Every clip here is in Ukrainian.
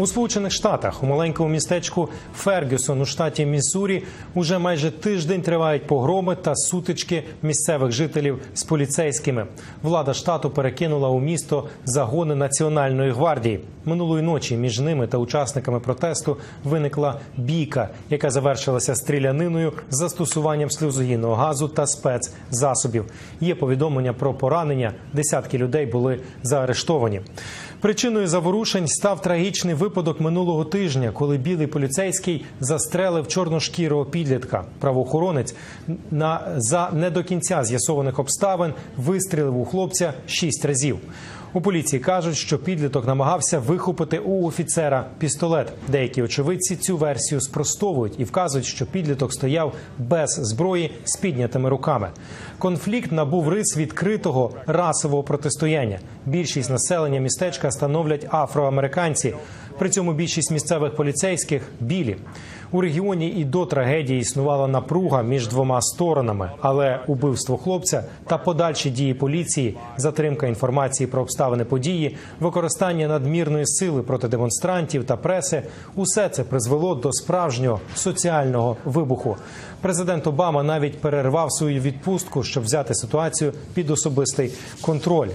У Сполучених Штатах у маленькому містечку Фергюсон у штаті Міссурі уже майже тиждень тривають погроми та сутички місцевих жителів з поліцейськими. Влада штату перекинула у місто загони національної гвардії. Минулої ночі між ними та учасниками протесту виникла бійка, яка завершилася стріляниною з застосуванням сльозогінного газу та спецзасобів. Є повідомлення про поранення. Десятки людей були заарештовані. Причиною заворушень став трагічний випадок минулого тижня, коли білий поліцейський застрелив чорношкірого підлітка. Правоохоронець на за не до кінця з'ясованих обставин вистрілив у хлопця шість разів. У поліції кажуть, що підліток намагався вихопити у офіцера пістолет. Деякі очевидці цю версію спростовують і вказують, що підліток стояв без зброї з піднятими руками. Конфлікт набув рис відкритого расового протистояння. Більшість населення містечка становлять афроамериканці. При цьому більшість місцевих поліцейських білі. У регіоні і до трагедії існувала напруга між двома сторонами, але убивство хлопця та подальші дії поліції, затримка інформації про обставини події, використання надмірної сили проти демонстрантів та преси усе це призвело до справжнього соціального вибуху. Президент Обама навіть перервав свою відпустку, щоб взяти ситуацію під особистий контроль.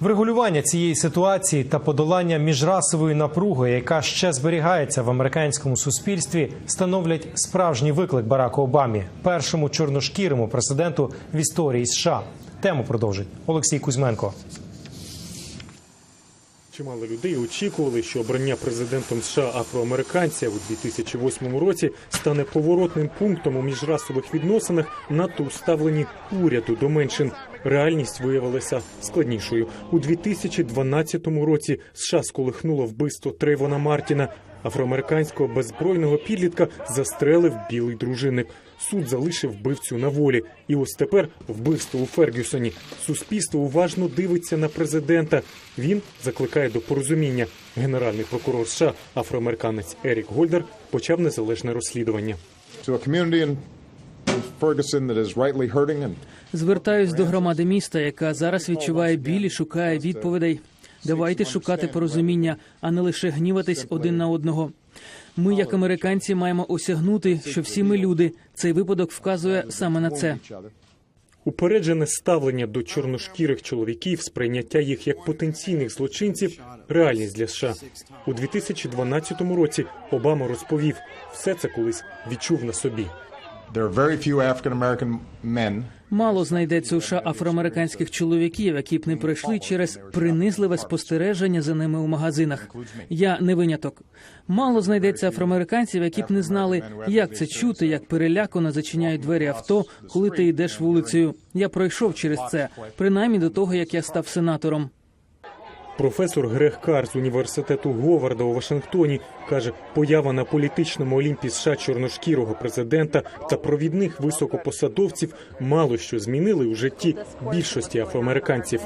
Врегулювання цієї ситуації та подолання міжрасової напруги, яка ще зберігається в американському суспільстві, становлять справжній виклик Бараку Обамі, першому чорношкірому президенту в історії США. Тему продовжить Олексій Кузьменко. Чимало людей очікували, що обрання президентом США афроамериканця у 2008 році стане поворотним пунктом у міжрасових відносинах надто у ставленні уряду до меншин. Реальність виявилася складнішою. У 2012 році США сколихнуло вбивство Трейвона Мартіна. Афроамериканського беззбройного підлітка застрелив білий дружинник. Суд залишив вбивцю на волі. І ось тепер вбивство у Фергюсоні. Суспільство уважно дивиться на президента. Він закликає до порозуміння. Генеральний прокурор США, афроамериканець Ерік Гольдер, почав незалежне розслідування. Звертаюсь до громади міста, яка зараз відчуває біль і шукає відповідей. Давайте шукати порозуміння, а не лише гніватись один на одного. Ми, як американці, маємо осягнути, що всі ми люди. Цей випадок вказує саме на це. Упереджене ставлення до чорношкірих чоловіків, сприйняття їх як потенційних злочинців реальність для США. У 2012 році Обама розповів, все це колись відчув на собі. Мало знайдеться у США афроамериканських чоловіків, які б не пройшли через принизливе спостереження за ними у магазинах. Я не виняток. Мало знайдеться афроамериканців, які б не знали, як це чути, як перелякано зачиняють двері авто, коли ти йдеш вулицею. Я пройшов через це, принаймні до того, як я став сенатором. Професор Грег Кар з університету Говарда у Вашингтоні каже, поява на політичному олімпі США чорношкірого президента та провідних високопосадовців мало що змінили у житті більшості афроамериканців.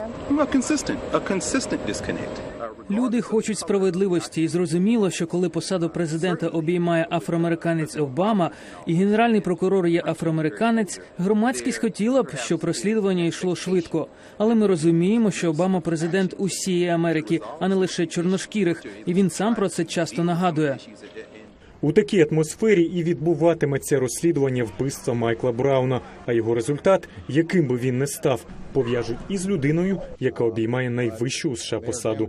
Люди хочуть справедливості, і зрозуміло, що коли посаду президента обіймає афроамериканець Обама і генеральний прокурор є афроамериканець, громадськість хотіла б, щоб розслідування йшло швидко. Але ми розуміємо, що Обама президент усієї Америки, а не лише чорношкірих, і він сам про це часто нагадує. У такій атмосфері і відбуватиметься розслідування вбивства Майкла Брауна. А його результат, яким би він не став, пов'яжуть із людиною, яка обіймає найвищу у США посаду.